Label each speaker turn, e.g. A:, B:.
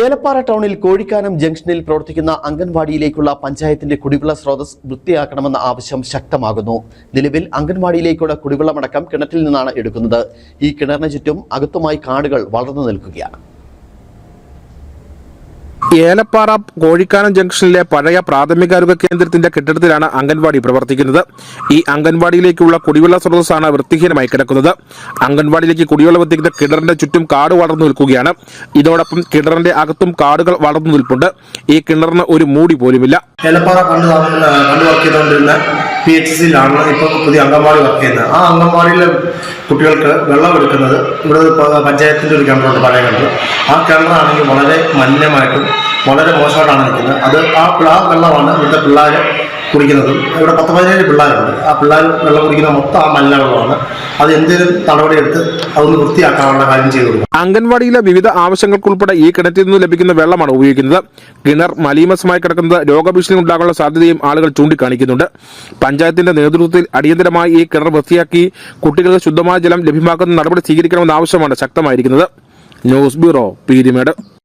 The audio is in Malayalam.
A: ഏലപ്പാറ ടൗണിൽ കോഴിക്കാനം ജംഗ്ഷനിൽ പ്രവർത്തിക്കുന്ന അംഗൻവാടിയിലേക്കുള്ള പഞ്ചായത്തിന്റെ കുടിവെള്ള സ്രോതസ് വൃത്തിയാക്കണമെന്ന ആവശ്യം ശക്തമാകുന്നു. നിലവിൽ അംഗൻവാടിയിലേക്കുള്ള കുടിവെള്ളമടക്കം കിണറ്റിൽ നിന്നാണ് എടുക്കുന്നത്. ഈ കിണറിന് ചുറ്റും അകത്തുമായി കാടുകൾ വളർന്നു നിൽക്കുകയാണ്.
B: ഏലപ്പാറ കോഴിക്കാനം ജംഗ്ഷനിലെ പഴയ പ്രാഥമികാരോഗ്യ കേന്ദ്രത്തിന്റെ കെട്ടിടത്തിലാണ് അംഗൻവാടി പ്രവർത്തിക്കുന്നത്. ഈ അംഗൻവാടിയിലേക്കുള്ള കുടിവെള്ള സ്രോതസ്സാണ് വൃത്തിഹീനമായി കിടക്കുന്നത്. അംഗൻവാടിയിലേക്ക് കുടിവെള്ളം എത്തിക്കുന്ന കിണറിന്റെ ചുറ്റും കാട് വളർന്നു നിൽക്കുകയാണ്. ഇതോടൊപ്പം കിണറിന്റെ അകത്തും കാടുകൾ വളർന്നു നിൽപ്പുണ്ട്. ഈ കിണറിന് ഒരു മൂടി പോലുമില്ല.
C: ഏലപ്പാറ പി എച്ച് സിയിലാണ് ഇപ്പൊ പുതിയ അംഗൻവാടി വർക്ക് ചെയ്യുന്നത്. ആ അംഗൻവാടിയിലെ കുട്ടികൾക്ക് വെള്ളം എടുക്കുന്നത് ഇവിടെ പഞ്ചായത്തിന്റെ ഒരു കിണറുണ്ട് പഴയ കിണർ ആ കിണറാണെങ്കിൽ വളരെ മലിനമായിട്ടും വളരെ മോശമായിട്ടാണ് നിൽക്കുന്നത്. അത് ആ ആ വെള്ളമാണ് ഇവിടുത്തെ പിള്ളേർ കുടിക്കുന്നതും ഇവിടെ പത്ത് പതിനേഴ് പിള്ളേരുണ്ട്. ആ പിള്ളേർ വെള്ളം കുടിക്കുന്ന മൊത്തം ആ മലിന വെള്ളമാണ് അത് എന്തെങ്കിലും നടപടിയെടുത്ത് അതൊന്ന് വൃത്തിയാക്കാനുള്ള കാര്യം ചെയ്തു
B: അംഗൻവാടിയിലെ വിവിധ ആവശ്യങ്ങൾക്കുൾപ്പെടെ ഈ കിണറ്റിൽ നിന്ന് ലഭിക്കുന്ന വെള്ളമാണ് ഉപയോഗിക്കുന്നത്. കിണർ മലീമസമായി കിടക്കുന്നത് രോഗഭീഷണി ഉണ്ടാകാനുള്ള സാധ്യതയും ആളുകൾ ചൂണ്ടിക്കാണിക്കുന്നുണ്ട്. പഞ്ചായത്തിന്റെ നേതൃത്വത്തിൽ അടിയന്തരമായി ഈ കിണർ വൃത്തിയാക്കി കുട്ടികൾക്ക് ശുദ്ധമായ ജലം ലഭ്യമാക്കുന്ന നടപടി സ്വീകരിക്കണമെന്ന ആവശ്യമാണ് ശക്തമായിരിക്കുന്നത്. News bureau Peermade.